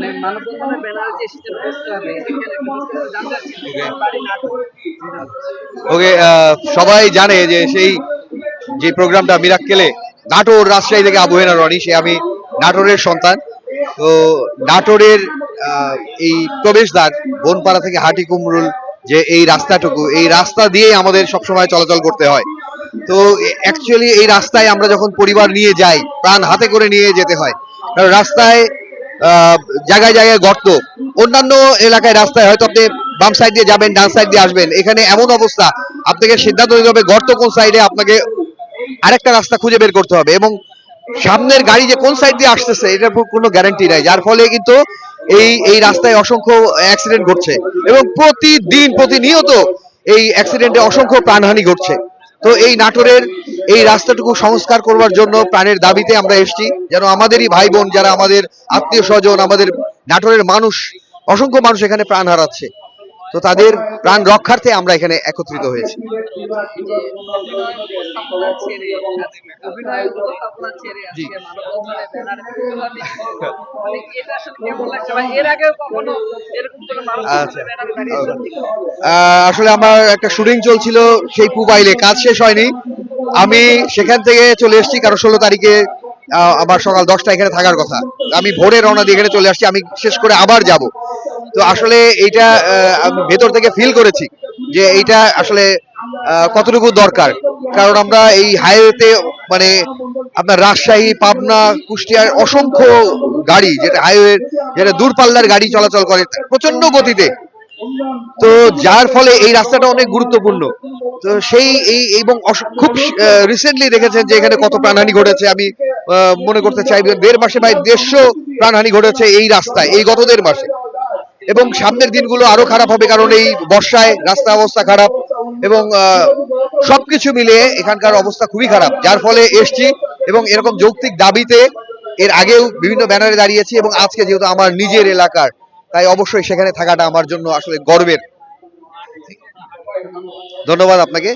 মানে এসেছেন ওকে সবাই জানে যে সেই যে প্রোগ্রামটা মিরাক্কেলে নাটোর রাজশাহী থেকে আবু হেনা রনি, সে আমি নাটোরের সন্তান। তো নাটোরের এই প্রবেশদ্বার বনপাড়া থেকে হাটি কুমরুল যে এই রাস্তাটুকু, এই রাস্তা দিয়েই আমাদের সবসময় চলাচল করতে হয়। তো অ্যাকচুয়ালি এই রাস্তায় আমরা যখন পরিবার নিয়ে যাই, প্রাণ হাতে করে নিয়ে যেতে হয়। কারণ রাস্তায় জায়গায় জায়গায় গর্ত। অন্যান্য এলাকায় রাস্তায় হয়তো আপনি বাম সাইড দিয়ে যাবেন, ডান সাইড দিয়ে আসবেন। এখানে এমন অবস্থা, আপনাকে সিদ্ধান্ত নিতে হবে গর্ত কোন সাইডে আপনাকে আরেকটা রাস্তা খুঁজে বের করতে হবে এবং সামনের গাড়ি যে কোন সাইড দিয়ে আসতেছে এটার কোনো গ্যারান্টি নাই, যার ফলে কিন্তু এই এই রাস্তায় অসংখ্য অ্যাক্সিডেন্ট ঘটছে এবং প্রতিদিন, প্রতিনিয়ত এই অ্যাক্সিডেন্টে অসংখ্য প্রাণহানি ঘটছে। তো এই নাটোরের এই রাস্তাটুকু সংস্কার করবার জন্য প্রাণের দাবিতে আমরা এসেছি। যেন আমাদেরই ভাই বোন যারা আমাদের আত্মীয় স্বজন, আমাদের নাটোরের মানুষ, অসংখ্য মানুষ এখানে প্রাণ হারাচ্ছে। তো তাদের প্রাণ রক্ষার্থে আমরা এখানে একত্রিত হয়েছি। আচ্ছা। আসলে আমার একটা শুটিং চলছিল সেই পুবাইলে, কাজ শেষ হয়নি। আমি সেখান থেকে চলে এসেছি কারণ ষোলো তারিখে আমার সকাল দশটা এখানে থাকার কথা। আমি ভোরে রওনা দিয়ে এখানে চলে আসছি, আমি শেষ করে আবার যাব। তো আসলে এইটা ভেতর থেকে ফিল করেছি যে এইটা আসলে কতটুকু দরকার। কারণ আমরা এই হাইওয়েতে মানে আপনার রাজশাহী, পাবনা, কুষ্টিয়ার অসংখ্য গাড়ি, যেটা হাইওয়ে যেটা দূরপাল্লার গাড়ি চলাচল করে প্রচণ্ড গতিতে। তো যার ফলে এই রাস্তাটা অনেক গুরুত্বপূর্ণ। তো সেই, এই, এবং খুব রিসেন্টলি দেখেছেন যে এখানে কত প্রাণহানি ঘটেছে। আমি মনে করতে চাই দেড় মাসে প্রায় দেড়শো প্রাণহানি ঘটেছে এই রাস্তায়, এই গত দেড় মাসে। এবং সামনের দিনগুলো আরও খারাপ হবে, কারণ এই বর্ষায় রাস্তা অবস্থা খারাপ এবং সবকিছু মিলিয়ে এখানকার অবস্থা খুবই খারাপ। যার ফলে এসছি এবং এরকম যৌক্তিক দাবিতে এর আগেও বিভিন্ন ব্যানারে দাঁড়িয়েছি এবং আজকে যেহেতু আমার নিজের এলাকার, তাই অবশ্যই সেখানে থাকাটা আমার জন্য আসলে গর্বের। ধন্যবাদ আপনাকে।